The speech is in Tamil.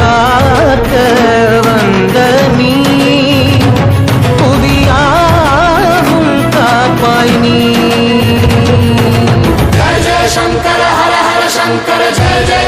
காக்க வந்த நீ புவியாவும் காப்பாய் நீ. ஜெய ஜெய